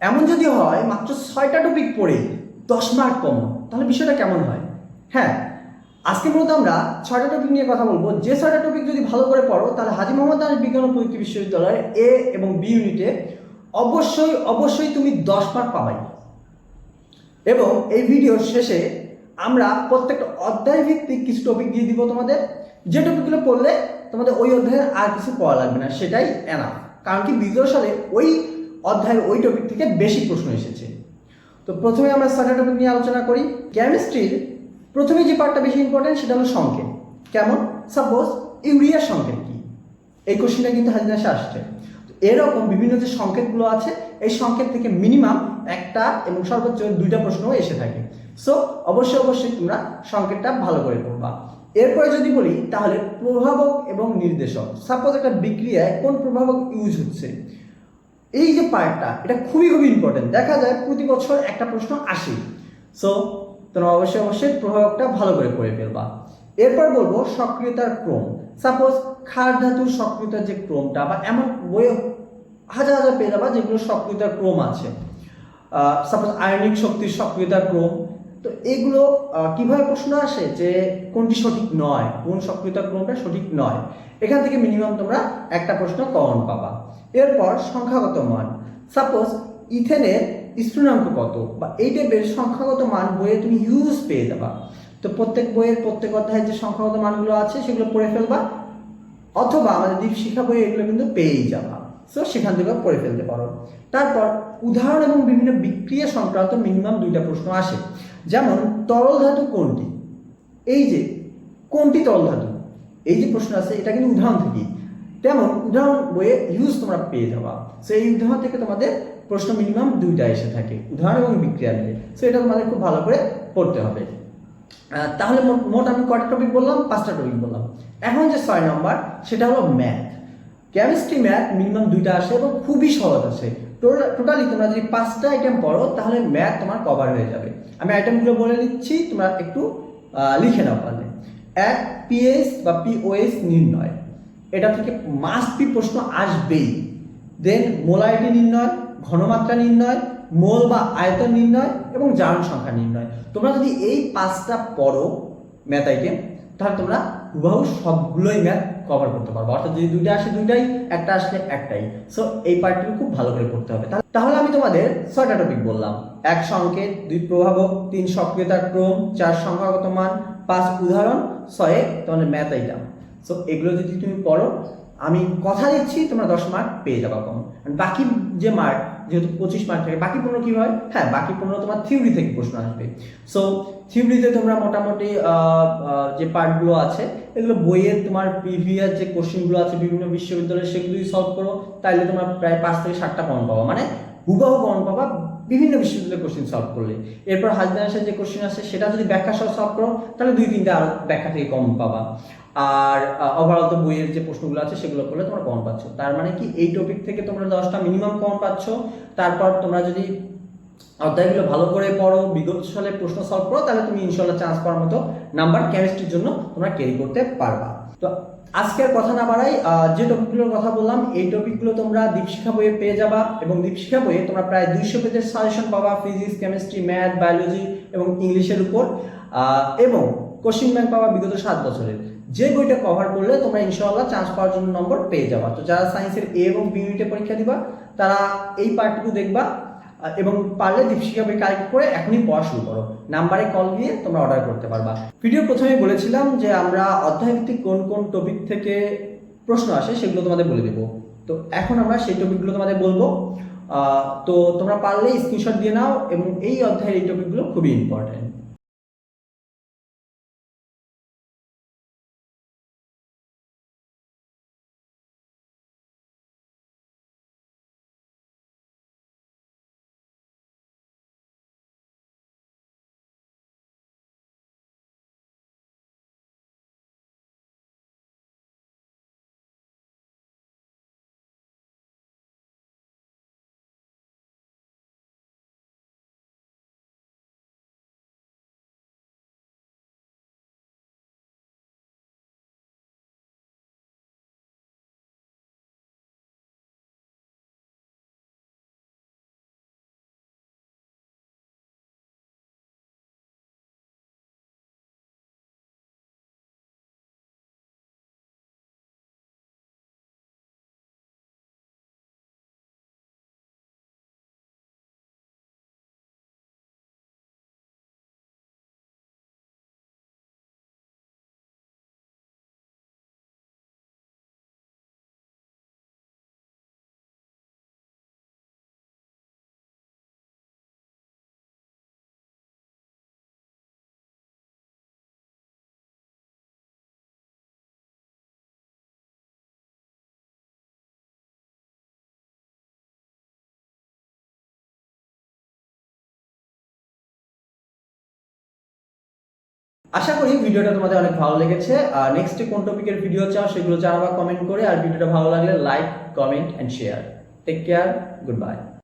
এমন যদি হয়, মাত্র ছয়টা টপিক পড়ে, দশ মার্ক কম, তাহলে বিষয়টা কেমন হয়? হ্যাঁ আজকে মূলত আমরা ছয়টা টপিক নিয়ে কথা বলব। যে ছয়টা টপিক যদি ভালো করে পড়ো, তাহলে হাজি মোহাম্মদ আলী বিজ্ঞান ও প্রযুক্তি বিশ্ববিদ্যালয়ের এ এবং বি ইউনিটে অবশ্যই অবশ্যই তুমি দশ মার্ক পাবাই। এবং এই ভিডিওর শেষে আমরা প্রত্যেকটা অধ্যায় ভিত্তিক কিছু টপিক দিয়ে দিব তোমাদের। যে টপিকগুলো পড়লে তোমাদের ওই অধ্যায়ের আর কিছু পড়া লাগবে না, সেটাই এনাফ কারণ কি বিগত সালে ওই অধ্যায়ের ওই টপিক থেকে বেশি প্রশ্ন এসেছে। তো প্রথমে আমরা ছয়টা টপিক নিয়ে আলোচনা করি। কেমিস্ট্রির প্রথমে যে পার্টটা বেশি ইম্পর্টেন্ট সেটা হলো সংকেত। কেমন? সাপোজ ইউরিয়ার সংকেত কি? এই কোশ্চেনটা কিন্তু হাজিরাসে আসছে। এরকম বিভিন্ন যে সংকেতগুলো আছে, এই সংকেত থেকে মিনিমাম একটা এবং সর্বোচ্চ দুইটা প্রশ্নও এসে থাকে। সো অবশ্যই অবশ্যই তোমরা সংকেতটা ভালো করে পড়বা। এরপরে যদি বলি, তাহলে প্রভাবক এবং নির্দেশক। সাপোজ একটা বিক্রিয়ায় কোন প্রভাবক ইউজ হচ্ছে? এই যে পার্টটা এটা খুবই খুবই ইম্পর্টেন্ট দেখা যায় প্রতি বছর একটা প্রশ্ন আসে। সো তোমরা অবশ্যই অবশ্যই প্রভাবকটা ভালো করে পড়ে ফেলবা। এরপর বলব সক্রিয়তার ক্রম। সাপোজ ক্ষার ধাতুর সক্রিয়তার যে ক্রমটা বা এমন বইয়ে হাজার হাজার পেয়ে যাবা যেগুলো সক্রিয়তার ক্রম আছে। সাপোজ আয়নিক শক্তির সক্রিয়তার ক্রম। তো এগুলো কীভাবে প্রশ্ন আসে যে কোনটি সঠিক নয়? কোন সক্রিয়তার ক্রমটা সঠিক নয়? এখান থেকে মিনিমাম তোমরা একটা প্রশ্ন কমন পাবা। এরপর সংখ্যাগত মান। সাপোজ ইথেনের স্ফুটনাঙ্ক কত? বা এই টাইপের সংখ্যাগত মান বইয়ে তুমি ইউজ পেয়ে যাবা। তো প্রত্যেক বইয়ের প্রত্যেক অধ্যায়ে যে সংখ্যাগত মানগুলো আছে, সেগুলো পড়ে ফেলবা। অথবা আমাদের দীপ শিক্ষা বই এগুলো কিন্তু পেয়েই যাবা। সো সেখান থেকে পড়ে ফেলতে পারো। তারপর উদাহরণ এবং বিভিন্ন বিক্রিয়া সংক্রান্ত মিনিমাম দুইটা প্রশ্ন আসে। যেমন, তরল ধাতু কোনটি? এই যে, কোনটি তরল ধাতু? এই যে প্রশ্ন আছে, এটা কিন্তু উদাহরণ থেকেই। তেমন উদাহরণ বইয়ে ইউজ তোমরা পেয়ে যাবা। সো এই উদাহরণ থেকে তোমাদের প্রশ্ন মিনিমাম দুইটা এসে থাকে, উদাহরণ এবং বিক্রিয়া মিলে সো এটা তোমাদের খুব ভালো করে পড়তে হবে। তাহলে মোট- আমি কয়টা টপিক বললাম? পাঁচটা টপিক বললাম। এখন যে ছয় নম্বর সেটা হলো ম্যাথ কেমিস্ট্রি ম্যাথ মিনিমাম দুইটা আসে এবং খুবই সহজ আছে টোটালি তোমরা যদি পাঁচটা আইটেম পড়ো, তাহলে ম্যাথ তোমার কভার হয়ে যাবে। আমি আইটেমগুলো বলে দিচ্ছি, তোমরা একটু লিখে নাও পারলে এক পিএস বা পিওএস নির্ণয়। এটা থেকে মাস্ট বি প্রশ্ন আসবেই। দেন মোলারিটি নির্ণয়, ঘনমাত্রা নির্ণয়, মোল বা আয়তন নির্ণয় এবং জারণ সংখ্যা নির্ণয়। তোমরা যদি এই পাঁচটা পড়ো ম্যাথ আইটেম তাহলে তোমরা হুবাহু সবগুলোই ম্যাথ কভার করতে পারব। অর্থাৎ যদি দুইটা আসে দুইটাই, একটা আসলে একটাই। সো এই পার্টটি খুব ভালো করে পড়তে হবে। তাহলে আমি তোমাদের ছয়টা টপিক বললাম। এক সংকেত, দুই প্রভাবক, তিন সক্রিয়তার ক্রম, চার সংখ্যাগত মান, পাঁচ উদাহরণ, ছয়ে তোমাদের ম্যাথ আইটেম সো এগুলো যদি তুমি পড়ো, আমি কথা দিচ্ছি, তোমরা দশ মার্ক পেয়ে যাবা কম। বাকি যে মার্ক যেহেতু পঁচিশ মার্ক থাকে, বাকি পনেরো কি হয়? হ্যাঁ বাকি পনেরো তোমার থিওরি থেকে প্রশ্ন আসবে। সো থিওরিতে তোমরা মোটামুটি যে পার্টগুলো আছে, এগুলো বইয়ের তোমার প্রিভিয়াস যে কোশ্চেনগুলো আছে, বিভিন্ন বিশ্ববিদ্যালয়ে সেগুলোই সলভ করো তাহলে তোমরা প্রায় পাঁচ থেকে সাতটা কমন পাবা। মানে হুবাহু কমন পাবা বিভিন্ন বিশ্ববিদ্যালয়ের কোশ্চেন সলভ করলে। এরপর হাজদানের যে কোশ্চেন আছে সেটা যদি ব্যাখ্যা সহ সলভ করো, তাহলে দুই তিনটা আরও ব্যাখ্যা থেকে কম পাবা। আর ওভারঅল তো বইয়ের যে প্রশ্নগুলো আছে সেগুলো করলে তোমরা কমন পাচ্ছ। তার মানে কি, এই টপিক থেকে তোমরা দশটা মিনিমাম কমন পাচ্ছ। তারপর তোমরা যদি অধ্যায়গুলো ভালো করে পড়ো, বিগত সালে প্রশ্ন সলভ করো, তাহলে তুমি ইনশাল্লাহ চান্স পাওয়ার মতো নাম্বার কেমিস্ট্রির জন্য তোমরা ক্যারি করতে পারবা। তো আজকের কথা না বাড়াই যে টপিকগুলোর কথা বললাম, এই টপিকগুলো তোমরা দীপশিখা বইয়ে পেয়ে যাবা এবং দীপশিখা বইয়ে তোমরা প্রায় দুইশো পেজের সাজেশন পাবা ফিজিক্স কেমিস্ট্রি ম্যাথ বায়োলজি এবং ইংলিশের উপর। এবং কোশ্চিন ব্যাংক পাবা বিগত সাত বছরের। যে বইটা কভার করলে তোমরা ইনশাআল্লাহ চান্স পাওয়ার জন্য নম্বর পেয়ে যাবা। তো যারা সায়েন্সের এ এবং বি ইউনিটে পরীক্ষা দিবা, তারা এই পার্টটুকু দেখবা এবং পারলে দীপশিকা বই কালেক্ট করে এখনই পড়া শুরু করো। নাম্বারে কল দিয়ে তোমরা অর্ডার করতে পারবা। ভিডিও প্রথমে বলেছিলাম যে আমরা অধ্যায়ভিত্তিক কোন কোন টপিক থেকে প্রশ্ন আসে সেগুলো তোমাদের বলে দেবো। তো এখন আমরা সেই টপিকগুলো তোমাদের বলব। তো তোমরা পারলে স্ক্রিনশট দিয়ে নাও এবং এই অধ্যায়ের এই টপিকগুলো খুবই ইম্পর্টেন্ট আশা করি ভিডিওটা তোমাদের অনেক ভালো লেগেছে। আর নেক্সট কোন টপিকের ভিডিও চাও সেগুলো জানাবা কমেন্ট করে। আর ভিডিওটা ভালো লাগলে like comment and share take care good bye